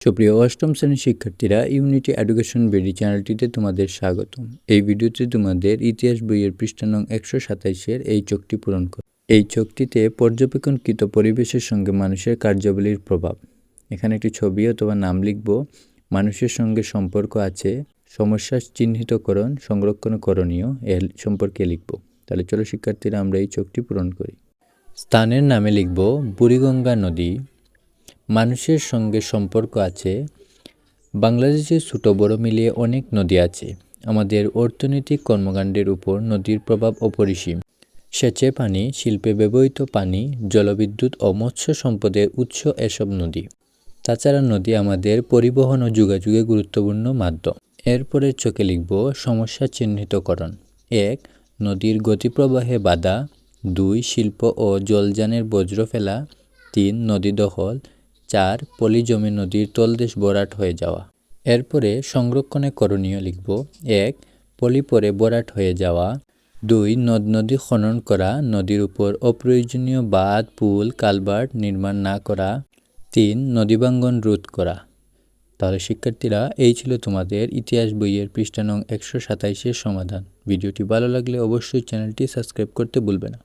সুপ্রিয় অষ্টম শ্রেণির শিক্ষার্থীরা ইউনিটি এডুকেশন বিডি চ্যানেলটিতে তোমাদের স্বাগতম। এই ভিডিওতে তোমাদের ইতিহাস বইয়ের পৃষ্ঠা নং একশো সাতাইশের এই চোখটি পূরণ কর এই চোখটিতে পর্যবেক্ষণকৃত পরিবেশের সঙ্গে মানুষের কার্যাবলীর প্রভাব। এখানে একটি ছবি অথবা নাম লিখব। মানুষের সঙ্গে সম্পর্ক আছে, সমস্যা চিহ্নিতকরণ, সংরক্ষণ করণীয় এর সম্পর্কে লিখব। তাহলে চলো শিক্ষার্থীরা আমরা এই চোখটি পূরণ করি। স্থানের নামে লিখব, বুড়িগঙ্গা নদী। মানুষের সঙ্গে সম্পর্ক আছে। বাংলাদেশে ছোট বড় মিলিয়ে অনেক নদী আছে। আমাদের অর্থনৈতিক কর্মকাণ্ডের উপর নদীর প্রভাব অপরিসীম। সেচে পানি, শিল্পে ব্যবহৃত পানি, জলবিদ্যুৎ ও মৎস্য সম্পদের উৎস এসব নদী। তাছাড়া নদী আমাদের পরিবহন ও যোগাযোগে গুরুত্বপূর্ণ মাধ্যম। এরপরে চোখে লিখব সমস্যা চিহ্নিতকরণ। এক, নদীর গতিপ্রবাহে বাধা। দুই, শিল্প ও জলযানের বজ্র ফেলা। তিন, নদী দখল। চার, পলি জমে নদীর তলদেশ বরাট হয়ে যাওয়া। এরপরে সংরক্ষণে করণীয় লিখব, এক, পলি পরে ভরাট হয়ে যাওয়া। দুই, নদ নদী খনন করা, নদীর উপর অপ্রয়োজনীয় বাঁধ, পুল কালভার্ট নির্মাণ না করা। তিন, নদীবাঙ্গন রোধ করা। তাহলে শিক্ষার্থীরা, এই ছিল তোমাদের ইতিহাস বইয়ের পৃষ্ঠা নং একশো সাতাইশের সমাধান। ভিডিওটি ভালো লাগলে অবশ্যই চ্যানেলটি সাবস্ক্রাইব করতে ভুলবে না।